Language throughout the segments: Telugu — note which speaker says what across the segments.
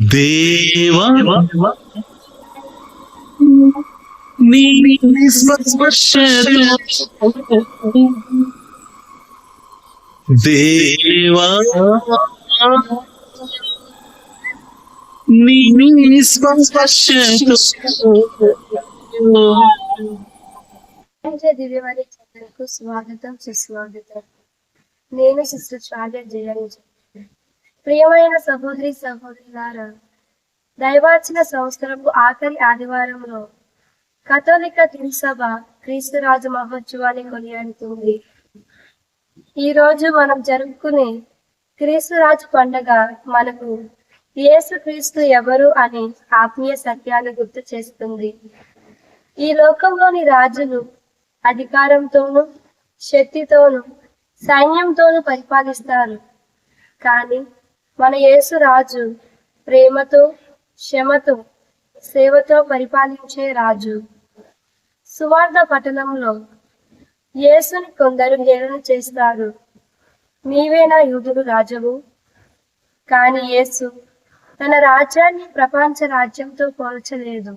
Speaker 1: देवा। देवा। నీ స్పర్శతో
Speaker 2: ప్రపంచ స్వాగతం సుస్వాగతం నేను సిస్టర్ చార్లెట్ జయంతి ప్రియమైన సహోదరి సహోదరులారా దైవార్చన సంవత్సరపు ఆఖరి ఆదివారంలో కథోలిక తిరుసభ క్రీస్తురాజు మహోత్సవాన్ని కొనియాడుతుంది. ఈ రోజు మనం జరుపుకునే క్రీస్తురాజు పండగ మనకు యేసుక్రీస్తు ఎవరు అనే ఆత్మీయ సత్యాన్ని గుర్తు చేస్తుంది. ఈ లోకంలోని రాజులు అధికారంతోనూ శక్తితోనూ సైన్యంతోనూ పరిపాలిస్తారు. కానీ మన యేసు రాజు ప్రేమతో క్షమతో సేవతో పరిపాలించే రాజు. సువార్త పట్టణంలో యేసుని కొందరు హేళన చేస్తారు. నీవేనా యూదుడు రాజవు. కానీ యేసు తన రాజ్యాన్ని ప్రపంచ రాజ్యంతో పోల్చలేదు.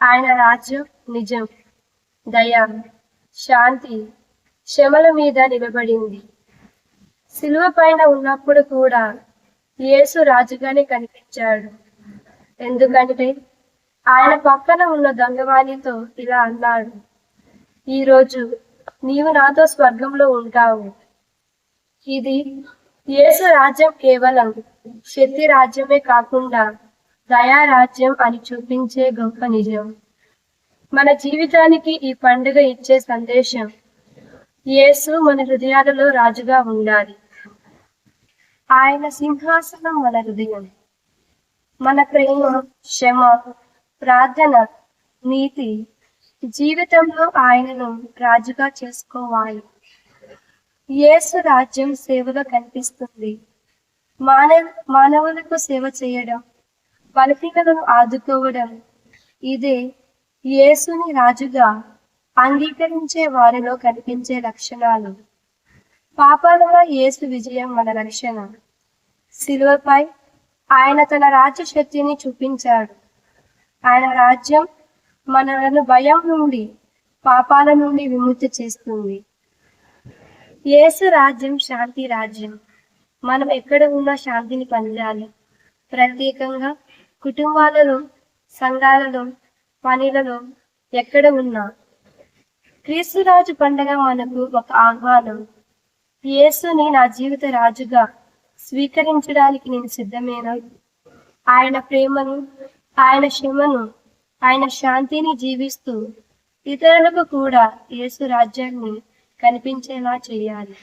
Speaker 2: ఆయన రాజ్యం నిజం దయ శాంతి శమల మీద నిలబడింది. శిలువ పైన ఉన్నప్పుడు కూడా యేసు రాజుగానే కనిపించాడు. ఎందుకంటే ఆయన పక్కన ఉన్న దొంగవాణితో ఇలా అన్నాడు ఈరోజు నీవు నాతో స్వర్గంలో ఉంటావు. ఇది యేసు రాజ్యం కేవలం శక్తి రాజ్యమే కాకుండా దయా రాజ్యం అని చూపించే గొప్ప నిజం. మన జీవితానికి ఈ పండుగ ఇచ్చే సందేశం యేసు మన హృదయాలలో రాజుగా ఉండాలి. ఆయన సింహాసనం మన హృదయం. మన ప్రేమ క్షమ ప్రార్థన నీతి జీవితంలో ఆయనను రాజుగా చేసుకోవాలి. యేసు రాజ్యం సేవలో కనిపిస్తుంది. మానవ మానవులకు సేవ చేయడం బలహీనలను ఆదుకోవడం ఇదే యేసుని రాజుగా అంగీకరించే వారిలో కనిపించే లక్షణాలు. పాపాలలో యేసు విజయం మన రక్షణ. శిలువపై ఆయన తన రాజ్య శక్తిని చూపించాడు. ఆయన రాజ్యం మనలను భయం నుండి పాపాల నుండి విముక్తి చేస్తుంది. యేసు రాజ్యం శాంతి రాజ్యం. మనం ఎక్కడ ఉన్నా శాంతిని పొందాలి. ప్రత్యేకంగా కుటుంబాలలో సంఘాలలో పనులలో ఎక్కడ ఉన్నా. క్రీస్తురాజు పండగ మనకు ఒక ఆహ్వానం. యేసుని నా జీవిత రాజుగా స్వీకరించడానికి నేను సిద్ధమేనా? ఆయన ప్రేమను ఆయన క్షమను ఆయన శాంతిని జీవిస్తూ ఇతరులకు కూడా యేసు రాజ్యాన్ని కనిపించేలా చేయాలి.